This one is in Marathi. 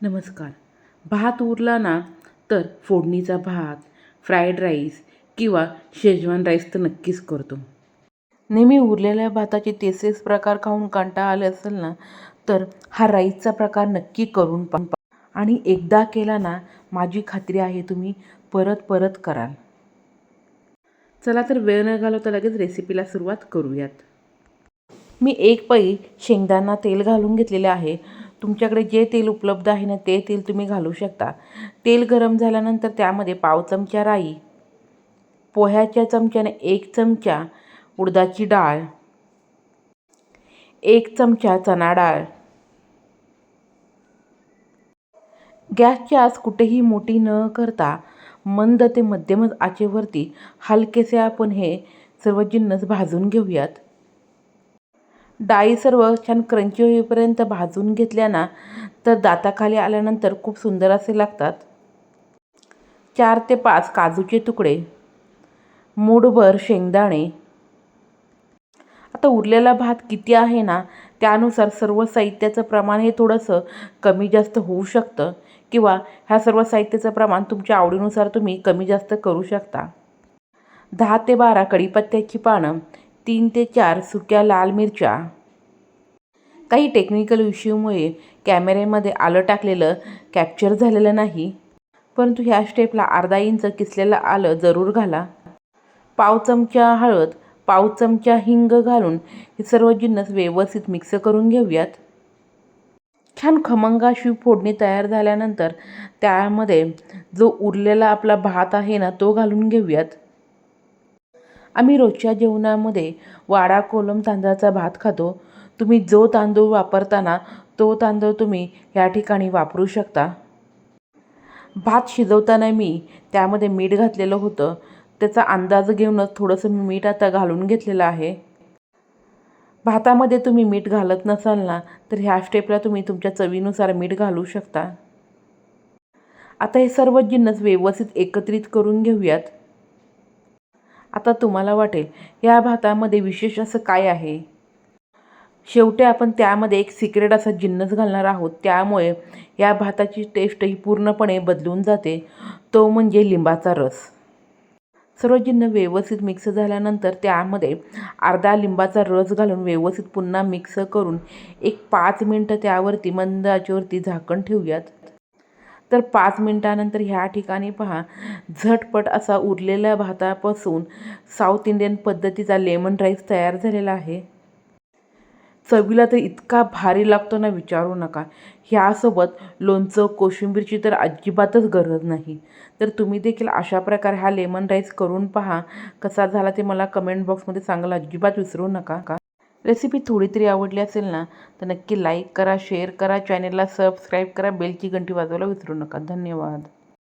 नमस्कार. भात उरला ना तर फोडणीचा भात फ्राईड राईस किंवा शेजवान राईस तर नक्कीच करतो. नेहमी उरलेल्या भाताचे तेसेच प्रकार खाऊन कंटाळा आले असेल ना तर हा राईसचा प्रकार नक्की करून पा आणि एकदा केला ना माझी खात्री आहे तुम्ही परत परत कराल. चला तर वेळ न घालवता लगेच रेसिपीला सुरुवात करूयात. मी एक पै शेंगदाणा तेल घालून घेतलेले आहे. तुमच्याकडे जे तेल उपलब्ध आहे ना ते तेल तुम्ही घालू शकता. तेल गरम झाल्यानंतर त्यामध्ये पाव चमचा राई पोह्याच्या चमच्याने एक चमचा उडदाची डाळ एक चमचा चणा डाळ. गॅसची आज कुठेही मोठी न करता मंद ते मध्यमच आचेवरती हलकेसे आपण हे सर्व जिन्नस भाजून घेऊयात. डाळी सर्व छान क्रंची होईपर्यंत भाजून घेतल्या ना तर दाताखाली आल्यानंतर खूप सुंदर असे लागतात. चार ते पाच काजूचे तुकडे मूठभर शेंगदाणे. आता उरलेला भात किती आहे ना त्यानुसार सर्व साहित्याचं प्रमाण हे थोडंसं कमी जास्त होऊ शकतं किंवा ह्या सर्व साहित्याचं प्रमाण तुमच्या आवडीनुसार तुम्ही कमी जास्त करू शकता. दहा ते बारा कढीपत्त्याची पानं तीन ते चार सुक्या लाल मिरच्या. काही टेक्निकल इश्यूमुळे कॅमेऱ्यामध्ये आलं टाकलेलं कॅप्चर झालेलं नाही. परंतु ह्या स्टेपला अर्धा इंच किसलेलं आलं जरूर घाला. पाव चमचा हळद पाव चमचा हिंग घालून हे सर्व जिन्नस व्यवस्थित मिक्स करून घेऊयात. छान खमंग अशी फोडणी तयार झाल्यानंतर त्यामध्ये जो उरलेला आपला भात आहे ना तो घालून घेऊयात. आम्ही रोजच्या जेवणामध्ये वाडा कोलम तांदळाचा भात खातो. तुम्ही जो तांदूळ वापरताना तो तांदूळ तुम्ही या ठिकाणी वापरू शकता. भात शिजवताना मी त्यामध्ये मीठ घातलेलं होतं. त्याचा अंदाज घेऊनच थोडंसं मी मीठ आता घालून घेतलेलं आहे. भातामध्ये तुम्ही मीठ घालत नसाल ना तर ह्या स्टेपला तुम्ही तुमच्या चवीनुसार मीठ घालू शकता. आता हे सर्व जिन्नस व्यवस्थित एकत्रित करून घेऊयात. आता तुम्हाला वाटेल या भातामध्ये विशेष असं काय आहे? शेवटी आपण त्यामध्ये एक सिक्रेट असा जिन्नस घालणार आहोत. त्यामुळे या भाताची टेस्ट ही पूर्णपणे बदलून जाते. तो म्हणजे लिंबाचा रस. सर्व जिन्न व्यवस्थित मिक्स झाल्यानंतर त्यामध्ये अर्धा लिंबाचा रस घालून व्यवस्थित पुन्हा मिक्स करून एक पाच मिनटं त्यावरती मंद आचेवरती झाकण ठेवूयात. तर पाच मिनटानंतर ह्या ठिकाणी पहा झटपट असा उरलेल्या भातापासून साऊथ इंडियन पद्धतीचा लेमन राईस तयार झालेला आहे. चवीला तर इतका भारी लागतो ना विचारू नका. ह्यासोबत लोणचं कोशिंबीरची तर अजिबातच गरज नाही. तर तुम्ही देखील अशा प्रकारे हा लेमन राईस करून पहा. कसा झाला ते मला कमेंट बॉक्समध्ये सांगायला अजिबात विसरू नका. का रेसिपी थोडी तरी आवडली असेल ना तर नक्की लाईक करा शेअर करा चॅनेलला सबस्क्राईब करा बेलची घंटी वाजवायला विसरू नका. धन्यवाद.